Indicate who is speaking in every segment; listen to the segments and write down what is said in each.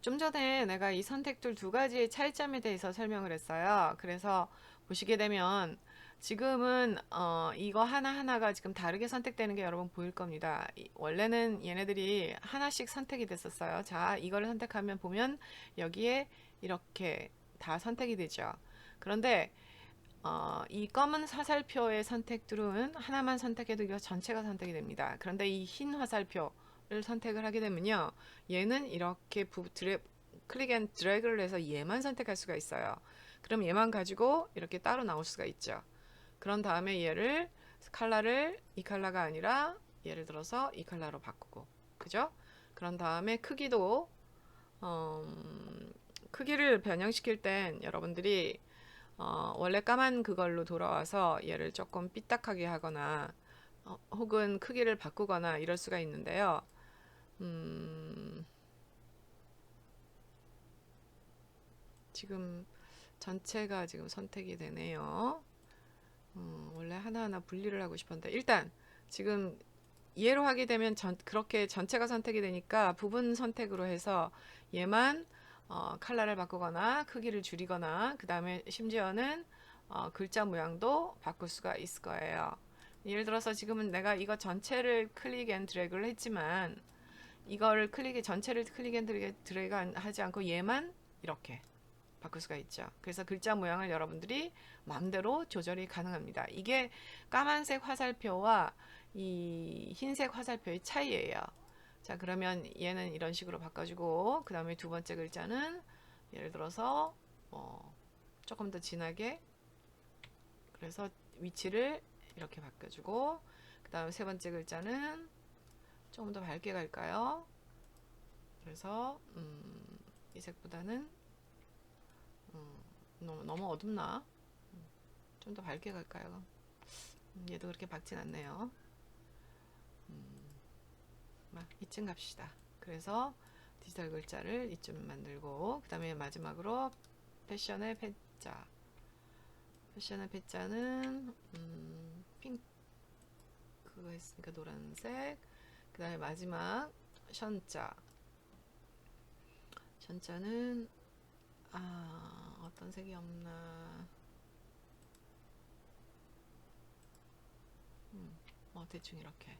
Speaker 1: 좀 전에 내가 이 선택들 두 가지의 차이점에 대해서 설명을 했어요. 그래서 보시게 되면 지금은 어, 이거 하나하나가 지금 다르게 선택되는 게 여러분 보일 겁니다. 이- 원래는 얘네들이 하나씩 선택이 됐었어요. 자, 이거를 선택하면 보면 여기에 이렇게 다 선택이 되죠. 그런데 어, 이 검은 화살표의 선택들은 하나만 선택해도 이거 전체가 선택이 됩니다. 그런데 이 흰 화살표 를 선택을 하게 되면요. 얘는 이렇게 부, 드래, 클릭 앤 드래그를 해서 얘만 선택할 수가 있어요. 그럼 얘만 가지고 이렇게 따로 나올 수가 있죠. 그런 다음에 얘를 컬러를 이 컬러가 아니라 예를 들어서 이 컬러로 바꾸고 그죠? 그런 다음에 크기도 음, 크기를 변형시킬 땐 여러분들이 어, 원래 까만 그걸로 돌아와서 얘를 조금 삐딱하게 하거나 어, 혹은 크기를 바꾸거나 이럴 수가 있는데요. 음, 지금 전체가 지금 선택이 되네요. 음, 원래 하나하나 분리를 하고 싶었는데 일단 지금 얘로 하게 되면 전, 그렇게 전체가 선택이 되니까 부분 선택으로 해서 얘만 어, 컬러를 바꾸거나 크기를 줄이거나 그 다음에 심지어는 어, 글자 모양도 바꿀 수가 있을 거예요. 예를 들어서 지금은 내가 이거 전체를 클릭 앤 드래그를 했지만 이거를 클릭 전체를 클릭 앤 드래그, 드래그 안- 하지 않고 얘만 이렇게 바꿀 수가 있죠. 그래서 글자 모양을 여러분들이 마음대로 조절이 가능합니다. 이게 까만색 화살표와 이 흰색 화살표의 차이예요. 자, 그러면 얘는 이런 식으로 바꿔주고, 그 다음에 두 번째 글자는 예를 들어서 뭐 조금 더 진하게 그래서 위치를 이렇게 바꿔주고, 그 다음에 세 번째 글자는 조금 더 밝게 갈까요? 그래서 음, 이 색보다는 음, 너무, 너무 어둡나? 좀 더 밝게 갈까요? 음, 얘도 그렇게 밝진 않네요. 음, 막 이쯤 갑시다. 그래서 디지털 글자를 이쯤 만들고 그 다음에 마지막으로 패션의 패자 패션의 패자는 음, 핑크 했으니까 노란색 그 다음에 마지막 션자 션자는 아 어떤 색이 없나 음, 뭐 대충 이렇게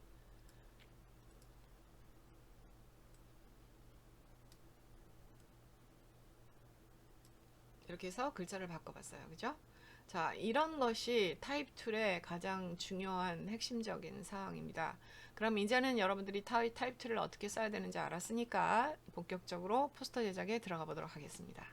Speaker 1: 이렇게 해서 글자를 바꿔봤어요. 그죠? 자, 이런 것이 타입 툴의 가장 중요한 핵심적인 사항입니다. 그럼 이제는 여러분들이 타입, 타입 툴을 어떻게 써야 되는지 알았으니까 본격적으로 포스터 제작에 들어가 보도록 하겠습니다.